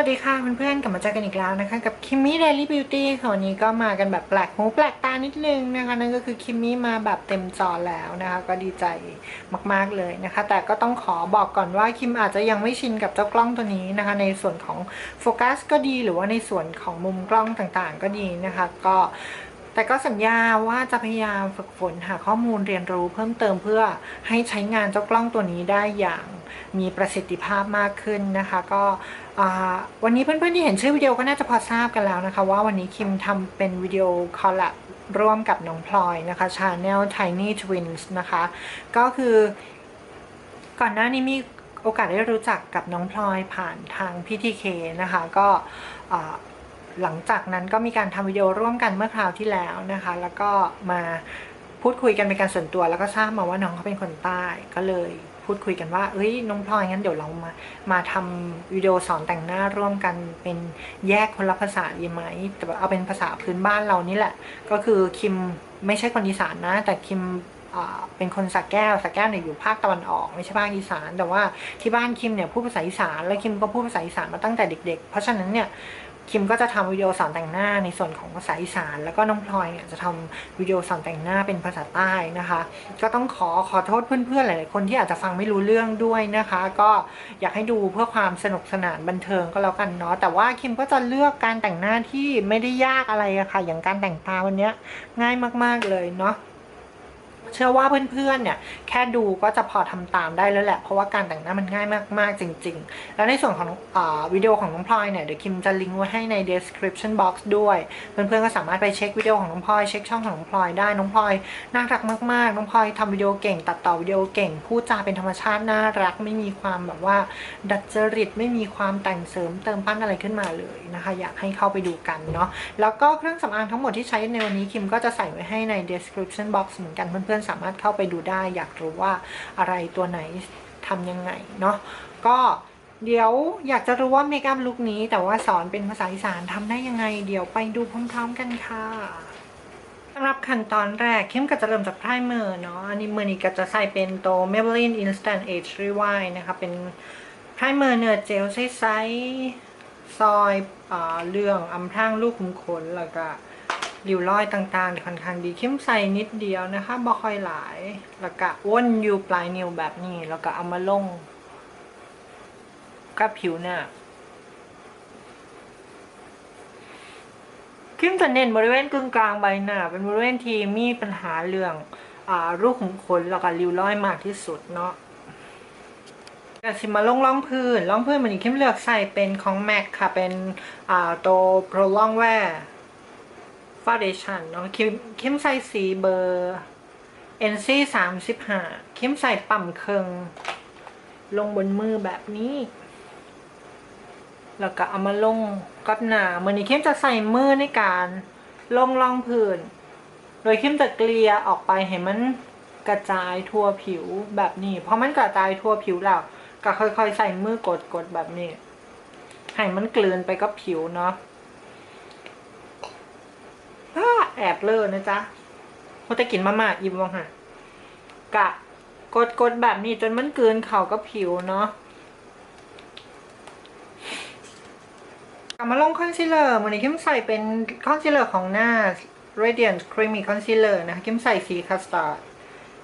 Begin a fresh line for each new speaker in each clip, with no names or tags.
วัสดีค่ะเพื่อนๆกลับมาเจอกันอีกแล้วนะคะ กับคิมมี่เดลี่บิวตี้ค่ะวันนี้ก็มากันแบบแปลกหูแปลกตานิดนึงนะคะ นั่นก็คือคิมมี่มาแบบเต็มจอแล้วนะคะ ก็ดีใจมากๆเลยนะคะ แต่ก็ต้องขอบอกก่อนว่าคิมอาจจะยังไม่ชินกับเจ้ากล้องตัวนี้นะคะ ในส่วนของโฟกัสก็ดีหรือว่าในส่วนของมุมกล้องต่างๆ ก็ดีนะคะ ก็ แต่ก็สัญญาว่าจะพยายามฝึกฝนหาข้อมูลเรียนรู้เพิ่มเติมเพื่อให้ใช้งานเจ้ากล้องตัวนี้ได้อย่างมีประสิทธิภาพมากขึ้นนะคะ ก็วันนี้เพื่อนๆที่เห็นชื่อวิดีโอก็น่าจะพอทราบกันแล้วนะคะ ว่าวันนี้คิมทำเป็นวิดีโอคอลแลบร่วมกับน้องพลอยนะคะ Channel Tiny Twins นะคะ ก็คือก่อนหน้านี้มีโอกาสได้รู้จักกับน้องพลอยผ่านทางพีทีเคนะคะ ก็ หลังจากนั้นก็มีการทำวิดีโอร่วมกันเมื่อคราวที่แล้วนะคะ แล้วก็มาพูดคุยกันเป็นการส่วนตัว แล้วก็ทราบมาว่าน้องเขาเป็นคนใต้ก็เลยพูดคุยกันว่าเอ้ยน้องพลอยงั้นเดี๋ยวเรามามาทำวิดีโอสอนแต่งหน้าร่วมกันเป็นแยกคนละภาษาดีไหมแต่เอาเป็นภาษาพื้นบ้านเรานี่แหละ ก็คือคิมไม่ใช่คนอีสานนะ แต่คิมเป็นคนสักแก้วสักแก้วเนี่ยอยู่ภาคตะวันออกไม่ใช่ภาคอีสาน แต่ว่าที่บ้านคิมเนี่ยพูดภาษาอีสานแล้วคิมก็พูดภาษาอีสานมาตั้งแต่เด็ก ๆ เพราะฉะนั้นเนี่ย คิมก็จะทำวิดีโอสอนแต่งหน้าในส่วนของภาษาอีสาน แล้วก็น้องพลอยเนี่ยจะทำวิดีโอสอนแต่งหน้าเป็นภาษาใต้นะคะ ก็ต้องขอขอโทษเพื่อนๆหลายๆคนที่อาจจะฟังไม่รู้เรื่องด้วยนะคะ ก็อยากให้ดูเพื่อความสนุกสนานบันเทิงก็แล้วกันเนาะแต่ว่าคิมก็จะเลือกการแต่งหน้าที่ไม่ได้ยากอะไรอะค่ะอย่างการแต่งตาวันนี้ง่ายมากๆเลยเนาะ เชื่อว่าเพื่อนๆเนี่ยแค่ดูก็จะพอทำตามได้แล้วแหละ เพราะว่าการแต่งหน้ามันง่ายมากๆจริง ๆ แล้วในส่วนของอวิดีโอของน้องพลอยเนี่ยเดี๋ยวคิมจะลิงก์ไว้ให้ใน description box ด้วย เพื่อนๆก็สามารถไปเช็ควิดีโอของน้องพลอยเช็คช่องของน้องพลอยได้น้องพลอยน่ารักมากๆน้องพลอยทำวิดีโอเก่ง ตัดต่อวิดีโอเก่งพูดจาเป็นธรรมชาติน่ารักไม่มีความแบบว่า ดัดจริตไม่มีความแต่งเสริมเติมปั้นอะไรขึ้นมาเลยนะคะ อยากให้เข้าไปดูกันเนาะแล้วก็เครื่องสำอางทั้งหมดที่ใช้ในวันนี้คิมก็จะใส่ไว้ให้ใน description box เหมือนกันเพื่อนๆสามารถเข้าไปดูได้ อยากรู้ว่าอะไรตัวไหนทำยังไงเนาะก็เดี๋ยวอยากจะรู้ว่าเมคอัพลุคนี้ แต่ว่าสอนเป็นภาษาอีสานทำได้ยังไง เดี๋ยวไปดูพร้อมๆกันค่ะสำหรับขั้นตอนแรกคิมก็จะเริ่มจากไพรเมอร์เนาะอันนี้เมือนี้ก็จะใส่เป็นตัว Maybelline Instant Age Rewind นะคะเป็นไพรเมอร์เนื้อเจลใสๆซอยอเรื่องอำพรางลูกขุมขนแล้วก็ ริ้วรอยต่างๆค่อนข้างดีเข้มใสนิดเดียวนะคะบ่ค่อยหลาย แล้วก็วนอยู่ปลายนิ้วแบบนี้ แล้วก็เอามาลงกับผิวหน้าเข้มจะเน้นบริเวณกึ่งกลางใบหน้า เป็นบริเวณที่มีปัญหาเรื่องอรูขุมขนแล้วก็ริ้วรอยมากที่สุดเนาะก็สิมาลงร่องพื้นร่องพื้นมันนี้เข้มเลือกใส่เป็นของ MAC ค่ะเป็นาตัว Pro Longwear Foundation เนาะเข้มเข้มใส่สีเบอร์ NC 35เข้มใส่ปั่มเคิงลงบนมือแบบนี้ แล้วก็เอามาลงกับหนาเมื่อนี้เข้มจะใส่มือในการลงร่องพื้นโดยเข้มจะเกลี่ยออกไปให้มันกระจายทั่วผิวแบบนี้พอมันกระจายทั่วผิวแล้วก็ค่อยๆ ใส่มือกดกดๆแบบนี้ ให้มันกลืนไปกับผิวเนาะ อ้าแอบเลอะนะจ๊ะพอจะกินมาม่าอิ่มบ้างฮะกะกดกดแบบนี้จนมันเกลืนเข้ากับผิวเนาะกลับมาลงคอนซีลเลอร์วันนี้เข้มใส่เป็นคอนซีลเลอร์ของหน้า Radiant Creamy Concealer นะคะเข้มใส่สีคัสตาร์ด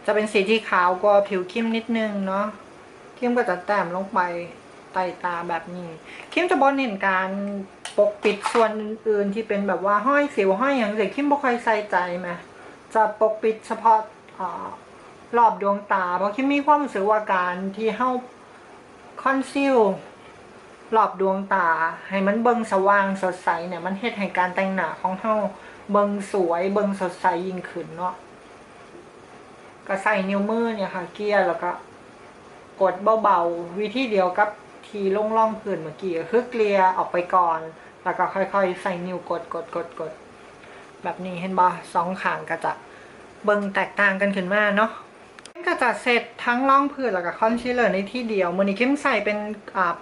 จะเป็นสีที่ขาวกว่าผิวคิมนิดนึงเนาะคิมก็จะแต้มลงไปใต้ตาแบบนี้คิมจะบอเน้นการ ปกปิดส่วนอื่นๆที่เป็นแบบว่าห้อยสิวห้อยอย่างเด็กคิมบ่ค่อยใส่ใจไหมจะปกปิดเฉพาะรอบดวงตาเพราะคิมมีความรู้สึกว่าการที่เฮาคอนซีลรอบดวงตา ให้มันเบิงสว่างสดใสเนี่ยมันเฮ็ดให้การแต่งหน้าของเฮาเบิงสวยเบิงสดใสยิ่งขึ้นเนาะก็ใส่นิ้วมือเนี่ยค่ะ เกียร์แล้วก็ กดเบาๆวิธีเดียวกับทีล่องล่องๆพื้นเมื่อกี้คือเกลียออกไปก่อน แล้วก็ค่อยๆ ใส่นิ้วกดกดกดกดแบบนี้เห็นบ่สองขางก็จะเบิ่งแตกต่างกันขึ้นมาเนาะก็จะเสร็จทั้งล่องพื้นแล้วก็คอนซีลเลอร์ในที่เดียวมือนี้เข้มใส่เป็น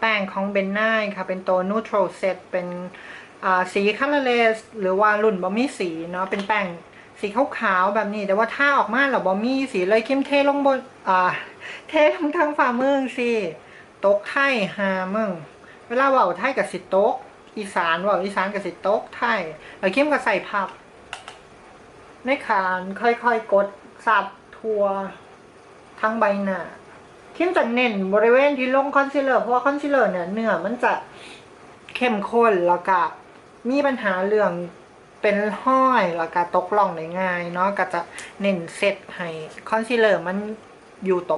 แป้งของเบนน่าค่ะ เป็นตัวนูโตรเซตเป็นสีคัลเลสหรือว่ารุ่นบอมมี่สีเนาะเป็นแป้งสีขาวๆแบบนี้ แต่ว่าถ้าออกมาเราบอมมี่สีเลยเข้มเทลงบนเทลงทางฝ่ามือสิตกไข่หามึงเวลาเว่าไทยกับสิตก อีสานว่าอีสานกับสิโต๊กไทยแล้วคิมก็ใส่พับในขานค่อยๆกดสับทัวทั้งใบหน้าคิมจะเน้นบริเวณที่ลงคอนซีลเลอร์เพราะว่าคอนซีลเลอร์เนี่ยเนื้อมันจะเข้มข้นแล้วก็มีปัญหาเรื่องเป็นห้อยแล้วก็ตกล่องได้ง่ายเนาะก็จะเน้นเซตให้คอนซีลเลอร์มันอยู่โต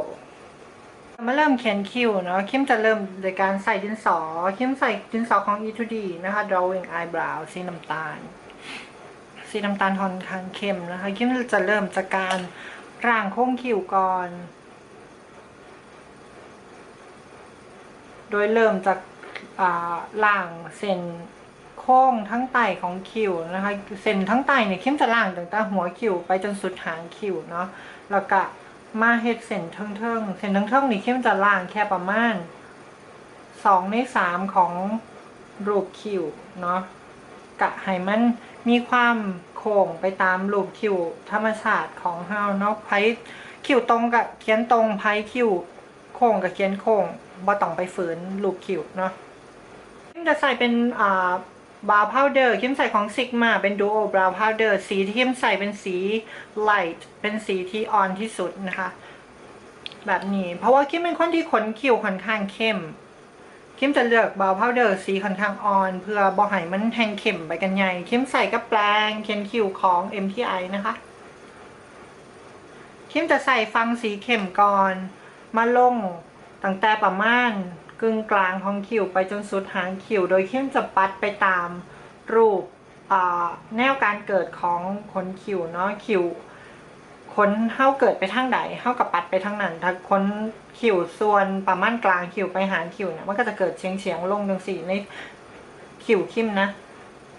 มาเริ่มเขียนคิ้วเนาะคิมจะเริ่มโดยการใส่ดินสอ คิมใส่ดินสอของ E2D นะคะ drawing eyebrow สีน้ำตาล สีน้ำตาลค่อนข้างเข้มนะคะ คิมจะเริ่มจากการร่างโค้งคิ้วก่อน โดยเริ่มจากอ่าล่างเส้นโค้งทั้งไตของคิ้วนะคะ เส้นทั้งไตเนี่ยคิมจะล่างตั้งแต่หัวคิ้วไปจนสุดหางคิ้วเนาะ แล้วก็ มาเฮ็ดเส้นเทิงๆเส้นเทิงๆนี่เข้มจะล่างแค่ประมาณสองในสามของรูปคิ้วเนาะกะให้มันมีความโค้งไปตามรูปคิ้วธรรมชาติของเฮาเนาะไผคิ้วตรงกับเขียนตรงไผคิ้วโค้งกับเขียนโค้งบ่ต้องไปฝืนรูปคิ้วเนาะจะใส่เป็นอ่า บราวน์พาวเดอร์คิมใส่ของซิกมาเป็นดูโอบราวน์พาวเดอร์สีที่คิมใส่เป็นสีไลท์เป็นสีที่อ่อนที่สุดนะคะ แบบนี้ เพราะว่าคิมเป็นคนที่ขนคิ้วค่อนข้างเข้มคิมจะเลือกบราวน์พาวเดอร์สีค่อนข้างอ่อน เพื่อบ่ให้มันแทงเข้มไปกันใหญ่คิมใส่กับแปรงเขียนคิ้วของ MTI นะคะคิมจะใส่ฟังสีเข้มก่อน มาลงตั้งแต่ประมาณ งกลางของคิ้วไปจนสุดหางคิ้วโดยเข้มจะปัดไปตามรูปแนวการเกิดของขนคิ้วเนาะคิ้วขนเท้าเกิดไปทางใดเท้ากับปัดไปทางนั้นถ้าขนคิ้วส่วนประมาณกลางคิ้วไปหางคิ้วเนี่ยมันก็จะเกิดเฉียงเฉียงๆลงจังสีในคิ้วคิมนะ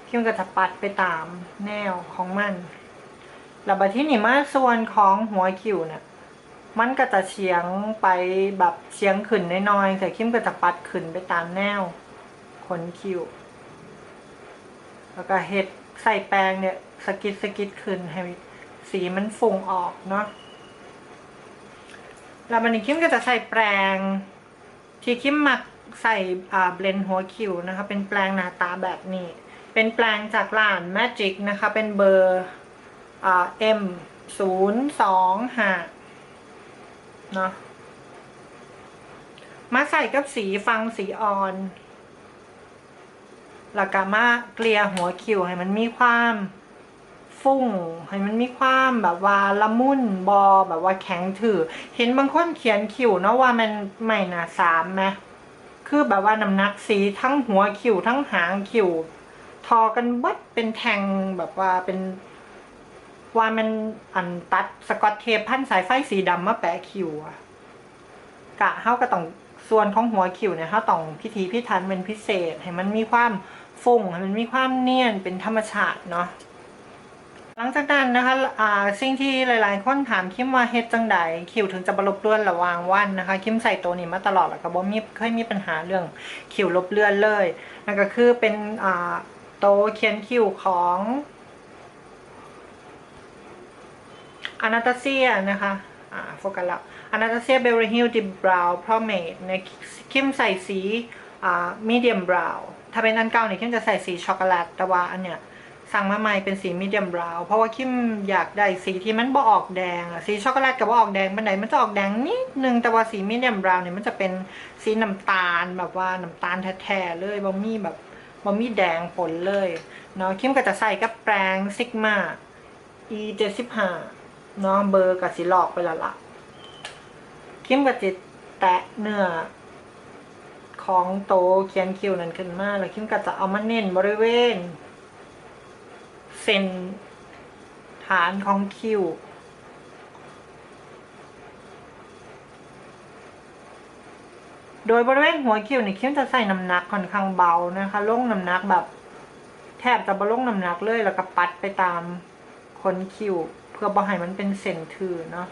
คิมก็จะปัดไปตามแนวของมันแล้วบัดที่นี่มาส่วนของหัวคิ้วเนี่ย มันก็จะเฉียงไปแบบเฉียงขึ้นน้อยๆแต่คิมก็จะปัดขึ้นไปตามแนวขนคิ้วแล้วก็เฮ็ดใส่แปรงเนี่ยสกิดสกิดขึ้นให้สีมันฝุ่งออกเนาะแล้วมันนี้คิมก็จะใส่แปรงที่คิมมักใส่อ่าเบลนหัวคิ้วนะคะ เป็นแปรงหน้าตาแบบนี้ เป็นแปรงจากร้าน Magic นะคะ เป็นเบอร์อ่า M ศูนย์สองห้า เนาะมาใส่กับสีฟังสีอ่อนแล้วก็มาเกลี่ยหัวคิ้วให้มันมีความฟุ้ง ให้มันมีความแบบว่าละมุนบอแบบว่าแข็งถือ เห็นบางคนเขียนคิ้วเนาะว่ามันไม่หนาสามไหมคือแบบว่าน้ำหนักสีทั้งหัวคิ้วทั้งหางคิ้วทอกันบัดเป็นแทงแบบว่าเป็น ว่ามันอันตัดสกอตเทปพันสายไฟสีดำมาแปะคิวอะกะเฮาก็ต้องส่วนของหัวคิวเนี่ยเฮาต้องพิธีพิธันเป็นพิเศษ ให้มันมีความฟุ้งให้มันมีความเนียนเป็นธรรมชาติเนาะหลังจากนั้นนะคะอ่าสิ่งที่หลายๆคนถามคิมว่าเฮ็ดจังใดคิวถึงจะบลบเลือนระวางวันนะคะ คิมใส่ตัวนี้มาตลอดแล้วก็บ่มีเคยมีปัญหาเรื่องคิวลบเลือนเลยนั่นก็คือเป็นอ่าโตเขียนคิวของ อนาตาเซียนะคะอ่าโฟกัสแล้วอนาตาเซียเบลลิฮิลดิบราวพรอเมดในคิมใส่สีอ่ามีเดียมบราวน์ถ้าเป็นอันเก่าเนี่ยคิมจะใส่สีช็อกโกแลตแต่ว่าอันเนี้ยสั่งมาใหม่เป็นสีมีเดียมบราวน์เพราะว่าคิมอยากได้สีที่มันบ่ออกแดงอะสีช็อกโกแลตกับบ่ออกแดงบันไดมันจะออกแดงนิดนึงแต่ว่าสีมีเดียมบราวน์เนี่ยมันจะเป็นสีน้ำตาลแบบว่าน้ำตาลแท้ๆเลยบ่มีแบบบ่มีแดงปนเลยเนาะคิมก็จะใส่กับแปรงซิกมา e เจ็ดสิบห้า นาะเบอร์กับสิหลอกไปละละคิมกับจิตแตะเนื้อของโตเขียนคิวนั้นขึ้นมาแล้วคิมก็จะเอามาเน้นบริเวณ เส้นฐานของคิวโดยบริเวณหัวคิวเนี่ยคิมจะใส่น้ำหนักค่อนข้างเบานะคะลงน้ำหนักแบบ แทบจะบลงน้ำหนักเลยแล้วก็ปัดไปตามคนคิว เพื่อบ่ให้มันเป็นเส้นทื่อเนาะ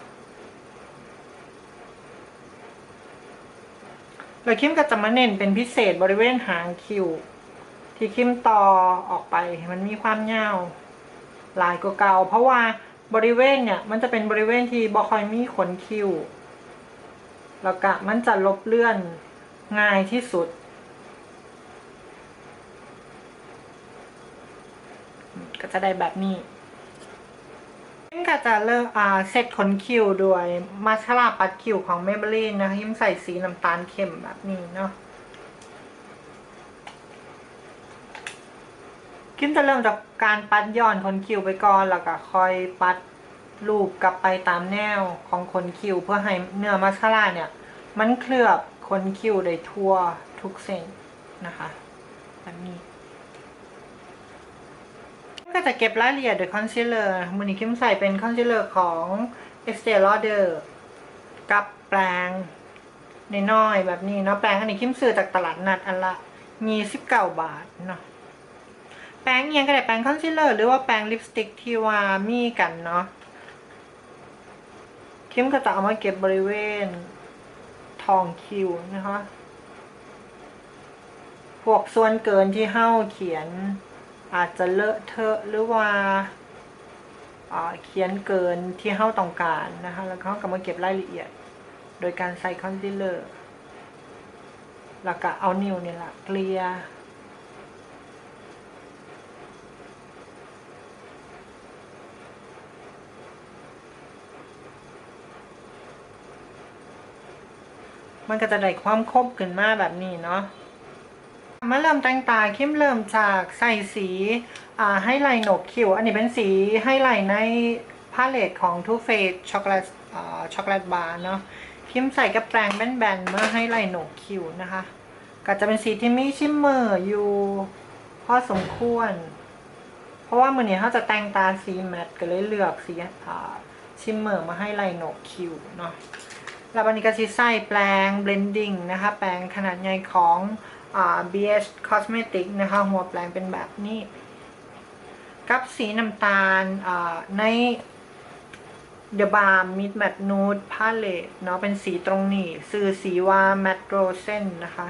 เราวคิมก็จะมาเน้นเป็นพิเศษบริเวณหางคิ้วที่คิมต่อออกไปมันมีความยาวลายกว่าเก่าเพราะว่าบริเวณเนี่ย มันจะเป็นบริเวณที่บอคอยมีขนคิ้วแล้วก็มันจะลบเลื่อนง่ายที่สุด ก็จะได้แบบนี้ ก็จะเริ่มอ่าเซตขนคิ้วด้วยมาสคาร่าปัดคิ้วของ Maybelline นะคะยิมใส่สีน้ำตาลเข้มแบบนี้เนาะคิมจะเริ่มจากการปัดย่อนขนคิ้วไปก่อนแล้วก็ค่อยปัดรูปกลับไปตามแนวของขนคิ้วเพื่อให้เนื้อมาสคาร่าเนี่ย มันเคลือบขนคิ้วได้ทั่วทุกเส้นนะคะแบบนี้ ก็จะเก็บรายละเอียดโดยคอนซีลเลอร์มือนี้คิมใส่เป็นคอนซีลเลอร์ของ Estee Lauder กับแปรงนน้อยแบบนี้เนาะแปรงอันนี้คิมซื้อจากตลาดนัดอันละมีสิบเก้าบาทเนาะแปรงเอียงก็ได้แปรงคอนซีลเลอร์หรือว่าแปรงลิปสติกที่ว่ามีกันเนาะคิมก็จะเอามาเก็บบริเวณทองคิวนะคะพวกส่วนเกินที่เห้าเขียน อาจจะเลอะเทอะหรือว่าเขียนเกินที่เฮ้าต้องการนะคะ แล้วเขาก็มาเก็บรายละเอียด โดยการใส่คอนซีลเลอร์ แล้วก็เอานิ้วเนี่ยแหละเกลี่ยมันก็จะได้ความคมขึ้นมาแบบนี้เนาะ มาเริ่มแต่งตาเข้มเริ่มจากใส่สีให้ไหลหนกคิ้วอันนี้เป็นสีให้ไหลในพาเลตของ Too Faced ช็อกโกแลตช็อกโกแลตบาร์เนาะเข้มใส่กับแปรงแบนๆเมื่อให้ไหลหนกคิ้วนะคะ ก็จะเป็นสีที่มีชิมเมอร์อยู่พอสมควร เพราะว่ามือนี้เขาจะแต่งตาสีแมตก็เลยเลือกสีชิมเมอร์มาให้ไหลหนกคิ้วเนาะแล้ววันนี้ก็สิใส่แปรง blending นะคะ แปรงขนาดใหญ่ของ BH Cosmetic นะคะ หัวแปรงเป็นแบบนี้ กับสีน้ำตาลใน The Balm Mid Matte Nude Palette เนาะเป็นสีตรงนี้ซื้อสีว่า Matte Rosen นะคะ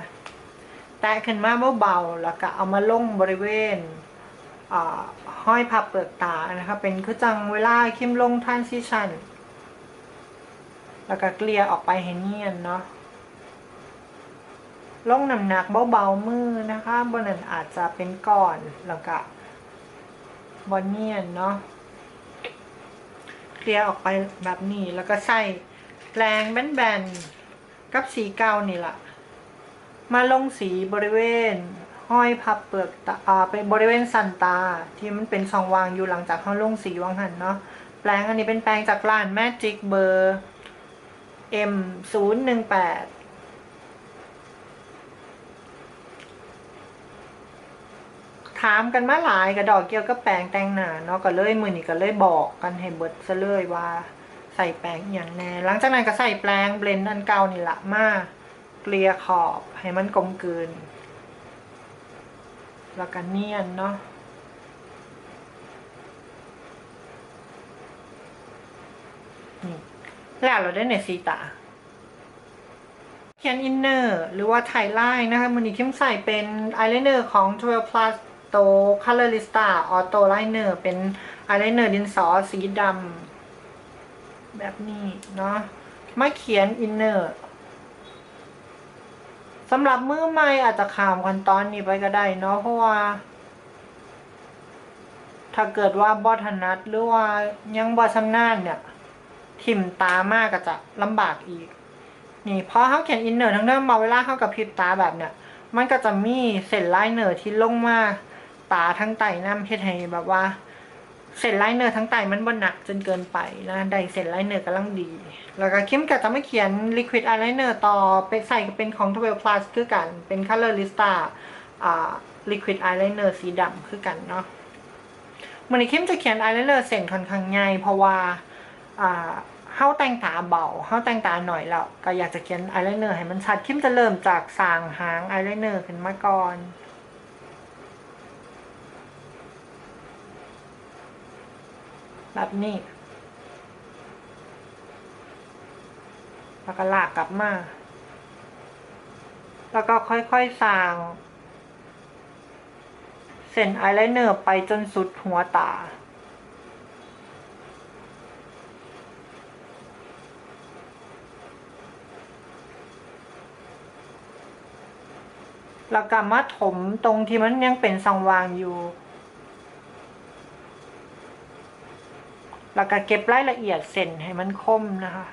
แตะขึ้นมาเบาๆแล้วก็เอามาลงบริเวณห้อยพับเปลือกตานะคะ เป็นคือจังเวลาคิมลง transition แล้วก็เกลี่ยออกไปให้เนียนเนาะ ลงน้ำหนักเบาๆมือนะคะบนนั้นอาจจะเป็นก่อนแล้วก็บนเนียนเนาะเคลียร์ออกไปแบบนี้แล้วก็ใส่แปรงแบนๆกับสีเกานี่แหละมาลงสีบริเวณ ห้อยพับเปลือกตาอ่าไปบริเวณสันตา ที่มันเป็นซองวางอยู่หลังจากห้าลงสีวางหันเนาะแปรงอันนี้เป็นแปรงจากร้านแมจิกเบอร์ M 0 1 8 ถามกันมาหลายกระดอกเกี่ยวกับแปรงแต่งหน้าเนาะก็เลยมือนี่ก็เลยบอกกันให้เบิดซะเลยว่า ใส่แปรงอย่างแน่หลังจากนั้นก็ใส่แปรงเบลนด์อันเก่านี่ละมาเกลี่ยขอบให้มันกลมกลืนแล้วก็เนียนเนาะนี่แล้วเราได้ในสีตาเขียนอินเนอร์หรือว่าไทไลน์นะคะมันนี้เข้มใส่เป็นอายไลเนอร์ของ 12 plus โต Colorista Auto Liner เป็นอายไลเนอร์ดินสอสีดำแบบนี้เนาะมาเขียนอินเนอร์สำหรับมือใหม่อาจจะขามขั้นตอนนี้ไปก็ได้เนาะเพราะว่า ถ้าเกิดว่าบอถนัดหรือว่ายังบอชำนาญเนี่ยทิมตามากก็จะลำบากอีก นี่พอเขาเขียนอินเนอร์ทั้งเรื่องมาเวลาเข้ากับพิบตาแบบเนี่ยมันก็จะมีเส้นไลเนอร์ที่ลงมา ตาทั้งไตน้ำเฮ็ดให้แบบว่าเส้นไลน์เนอร์ทั้งไตมันบ่หนักจนเกินไปนะได้เส้นไลน์เนอร์กำลังดี แล้วก็คิมก็จะไม่เขียนลิควิดอายไลเนอร์ต่อไปใส่เป็นของ12 plus คือกัน เป็น Colorista อ่าลิควิดอายไลเนอร์สีดำคือกันเนาะมันนี้คิมจะเขียนอายไลเนอร์เส้นค่อนข้างใหญ่เพราะว่าอ่าเฮาแต่งตาเบาเฮาแต่งตาหน่อยแล้ว ก็อยากจะเขียนอายไลเนอร์ให้มันชัด คิมจะเริ่มจากสางหางอายไลเนอร์ขึ้นมาก่อน แบบนี้แล้วก็ลากกลับมา แล้วก็ค่อยๆสางเส้นอายไลเนอร์ไปจนสุดหัวตา แล้วก็มาถมตรงที่มันยังเป็นสังวางอยู่ แล้วก็เก็บรายละเอียดเส้นให้มันคมนะคะ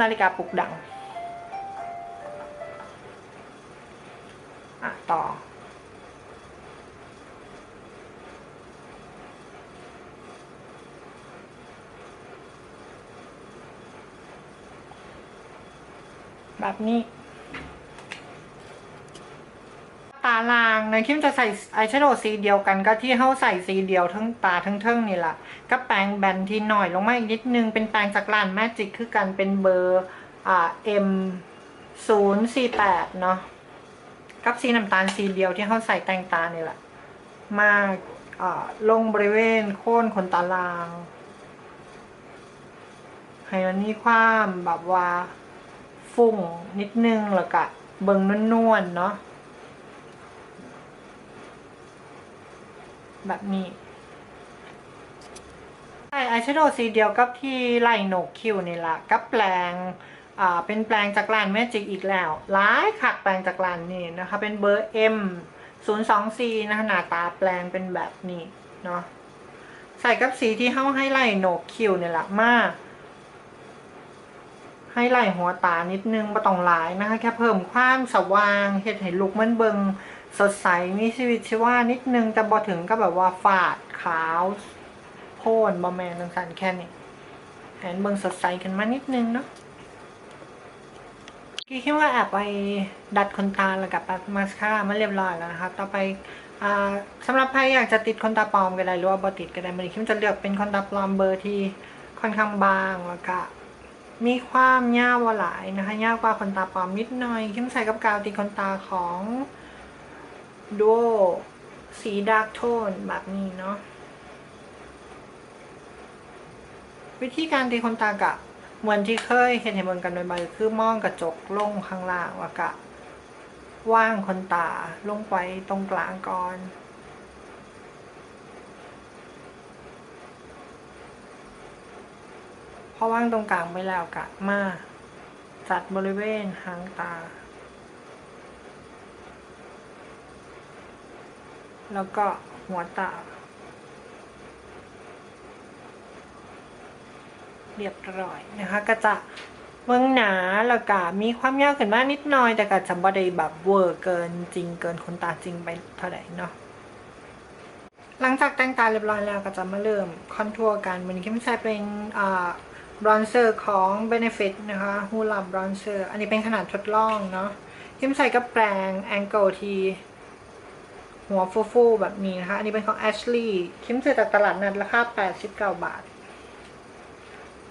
นาฬิกาปลุกดัง อะ ต่อ แบบนี้ ตาลางในคิมจะใส่อายแชโดว์สีเดียวกันก็ที่เขาใส่สีเดียวทั้งตาทั้งเทิงนี่แหละก็แปรงแบนทีหน่อยลงมาอีกนิดนึง เป็นแปรงจากร้านแมจิกคือกันเป็นเบอร์อ่า M ศูนย์สี่แปดเนาะกับสีน้ำตาลสีเดียวที่เขาใส่แต่งตานี่แหละ มาอ่าลงบริเวณโค่นขนตาลางให้มันมีความแบบว่า ฟุ้งนิดนึงแล้วก็เบิงนวลๆเนาะ แบบนี้ใช่อายแชโดว์สีเดียวกับที่ไล่โหนกคิ้วนี่ละกับแปลงอ่าเป็นแปลงจากร้านแมจิกอีกแล้วหลายขักแปลงจากร้านนี่นะคะ เป็นเบอร์ M 0 2 4นะคะหน้าตาแปลงเป็นแบบนี้เนาะใส่กับสีที่เข้าให้ไล่โหนกคิ้วนี่แหละมากให้ไล่หัวตานิดนึงบ่ต้องหลายนะคะ แค่เพิ่มความสว่างเฮ็ดให้ลุกมันเบิง สดใสมีชีวิตชีวานิดนึงแต่บ่ถึงก็แบบว่าฝาดขาว โพนบ่แม่นจังซั่นแค่นี้ให้มันเบิงสดใสขึ้นมานิดนึงเนาะพี่คิดว่าแอบไปดัดขนตาแล้วกับปัดมาสคาร่ามาเรียบร้อยแล้วนะคะต่อไปสำหรับใครอยากจะติดขนตาปลอมก็ได้หรือว่าบ่ติดก็ได้มันคิดว่าจะเลือกเป็นขนตาปลอมเบอร์ที่ค่อนข้างบางแล้วก็มีความยาวหลายนะคะยาวกว่าขนตาปลอมนิดหน่อยเข้มใส่กับกาวติดขนตาของ ดูสีดาร์กโทนแบบนี้เนาะวิธีการตีขนตากะเหมือนที่เคยเห็นเห็นบนกันบ่อยๆคือมองกระจกลงข้างล่างแล้วกะ ว่างขนตาลงไปตรงกลางก่อนพอว่างตรงกลางไปแล้วกะมาจัดบริเวณหางตา แล้วก็หัวตาเรียบร้อยนะคะ ก็จะเมืองหนาแล้วก็มีความยาวขึ้นมานิดหน่อย แต่ก็จะบ่ได้แบบเวอร์เกินจริงเกินคนตาจริงไปเท่าไหร่เนาะหลังจากแต่งตาเรียบร้อยแล้วก็จะมาเริ่มคอนทัวร์กันวันนี้คิมใช้เป็นบรอนเซอร์ของ Benefit นะคะฮูลับบรอนเซอร์อันนี้เป็นขนาดทดลองเนาะคิมใส่กับแปรงแองเกิลที หัวฟูๆแบบนี้นะคะ อันนี้เป็นของ Ashley คิมซื้อจากตลาดนัดราคา 89 บาท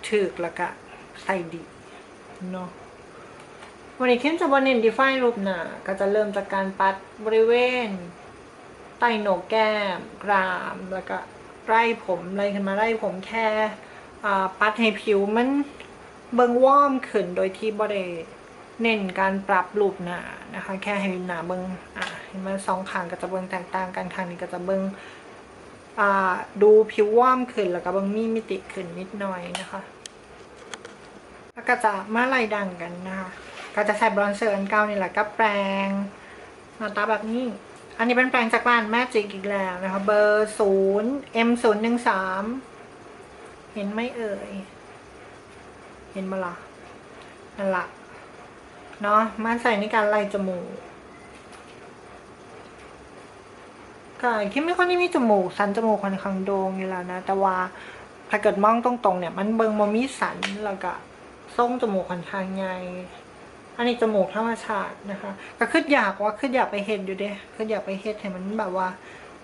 ถึกแล้วก็ใส่ดีเนาะวันนี้คิมจะบนเน้นดีไฟรูปหนาก็จะเริ่มจากการปัดบริเวณใต้โหนกแก้มกราม แล้วก็ไล่ผมไล่ขึ้นมาไล่ผมแค่ปัดให้ผิวมันเบิงว่อมขึ้นโดยที่บริเน้นการปรับรูปหนานะคะ แค่ให้หนาเบิงอ่า เห็นไหมสองขางก็จะเบิงแตกต่างกันขางนี้ก็จะเบิงอ่าดูผิวว่อมขึ้นแล้วก็เบิงมีมิติขึ้นนิดหน่อยนะคะแล้วก็จะมาไล่ดังกันนะคะก็จะใช้บรอนเซอร์อันเก่านี่แหละก็แปรงหน้าตาแบบนี้ อันนี้เป็นแปรงจากร้านแม่จิกอีกแล้วนะคะเบอร์ศูนย์ M ศูนย์หนึ่งสามเห็นไหมเอ่ย เห็นมาละนั่นละเนาะมาใส่ในการไล่จมูก ก็คิดไม่ค่อยได้มีจมูกสันจมูกค่อนข้างโด่งอยู่แล้วนะ แต่ว่าถ้าเกิดมองตรงๆเนี่ย มันเบิงมมีสันแล้วก็ทรงจมูกค่อนข้างใหญ่อันนี้จมูกธรรมชาตินะคะ ก็คืออยากว่าคืออยากไปเห็นอยู่เด้คืออยากไปเห็นให้มันแบบว่า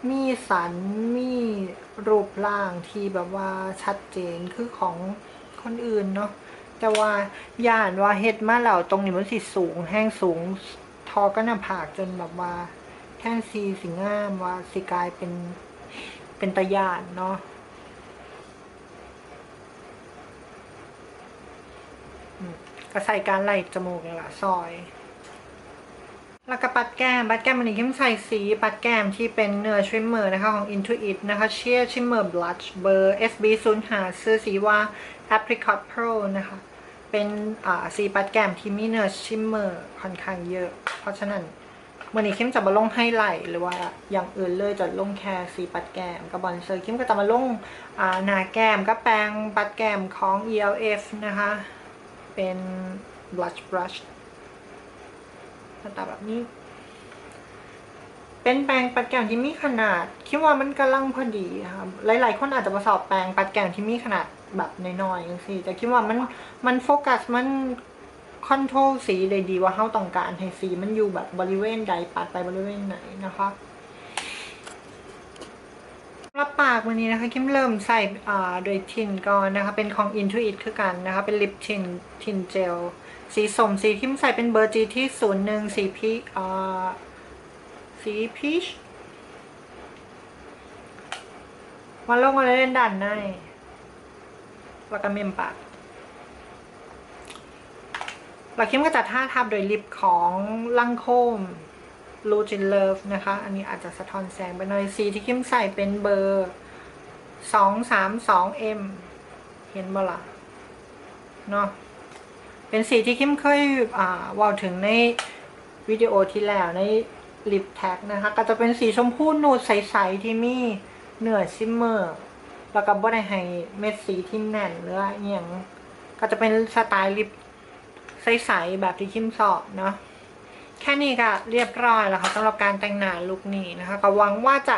มีสันมีรูปร่างที่แบบว่าชัดเจนคือของคนอื่นเนาะแต่ว่าย่านว่าเฮ็ดมาแล้วตรงนี้มันสิสูงแห้งสูงทอก็หน้าผากจนแบบว่า แค่ซีสิงามว่าสิกลายเป็นเป็นตะยานเนาะก็ใส่การไล่จมูกนี่แหละซอย แล้วก็ปัดแก้ม ปัดแก้มมันนี้เข้มใส่สี ปัดแก้มที่เป็นเนื้อชิมเมอร์นะคะของ Intuit นะคะเชียร์ชิมเมอร์บลัชเบอร์ SB 0 5ซื้อสีว่า Apricot Pro นะคะ เป็นอ่าสีปัดแก้มที่มีเนื้อชิมเมอร์ค่อนข้างเยอะ เพราะฉะนั้น วันนี้คิมจะมาลงไฮไลท์หรือว่าอย่างอื่นเลยจะลงแค่สีปัดแก้มกับบอนเซอร์คิมก็จะมาลงหนาแก้มก็แปรงปัดแก้มของ ELF นะคะ เป็น blush brush หน้าตาแบบนี้ เป็นแปรงปัดแก้มที่มีขนาด คิดว่ามันกำลังพอดีค่ะหลาย ๆ คนอาจจะประสอบแปรงปัดแก้มที่มีขนาดแบบน้อยๆอย่างสิแต่คิดว่ามันมันโฟกัสมัน คอนโทรลสีได้ดีว่าเขาต้องการให้สีมันอยู่แบบบริเวณใดปัดไปบริเวณไหนนะคะรับปากวันนี้นะคะคิมเริ่มใส่อ่าโดยทินก่อนนะคะ เป็นของ Intuit คือกันนะคะ เป็นลิปทินทินเจลสีสมสีคิมใส่เป็นเบอร์จีที่ศูนย์หนึ่งสีพีอ่าสีพีชมาลงมาเล่นด่านในแล้วก็เมมปาก เราคิมก็จะท่าทับโดยลิปของลังโคมลูจินเลิฟนะคะ อันนี้อาจจะสะท้อนแสงไปหน่อยสีที่คิมใส่เป็นเบอร์สองสามสองเอ็มเห็นบ่ล่ะเนาะเป็นสีที่คิมเคยอ่าว่าถึงในวิดีโอที่แล้วในลิปแท็กนะคะ ก็จะเป็นสีชมพูนูดใส ๆ ที่มีเนื้อซิมเมอร์ แล้วก็บ่ได้ให้เม็ดสีที่แน่นหรืออย่างก็จะเป็นสไตล์ลิป ใสๆแบบที่คิมสอบเนาะแค่นี้ก็เรียบร้อยแล้วค่ะสำหรับการแต่งหน้าลุคนี้นะคะก็หวังว่าจะ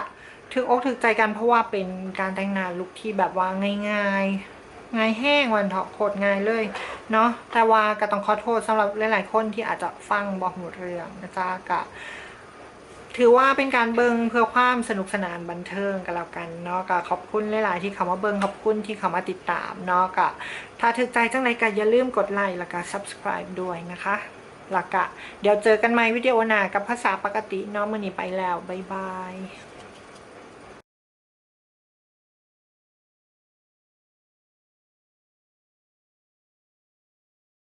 ถึกอกถึกใจกันเพราะว่าเป็นการแต่งหน้าลุคที่แบบว่าง่ายๆ ง่ายแห้งวันเถาะโคตรง่ายเลยเนาะแต่ว่าก็ต้องขอโทษสำหรับหลายๆคนที่อาจจะฟังบอกหมดเรื่องนะจ๊ะกะ ถือว่าเป็นการเบิงเพื่อความสนุกสนานบันเทิงกันแล้วกันเนาะก็ขอบคุณหลาย ๆ ที่เขามาเบิงขอบคุณที่เขามาติดตามเนาะก็ถ้าถึกใจจังไรก็อย่าลืมกดไลค์แล้วก็ subscribe ด้วยนะคะแล้วก็เดี๋ยวเจอกันใหม่วิดีโอหน้ากับภาษาปกติเนาะมื่อนี้ไปแล้ว บ๊ายบาย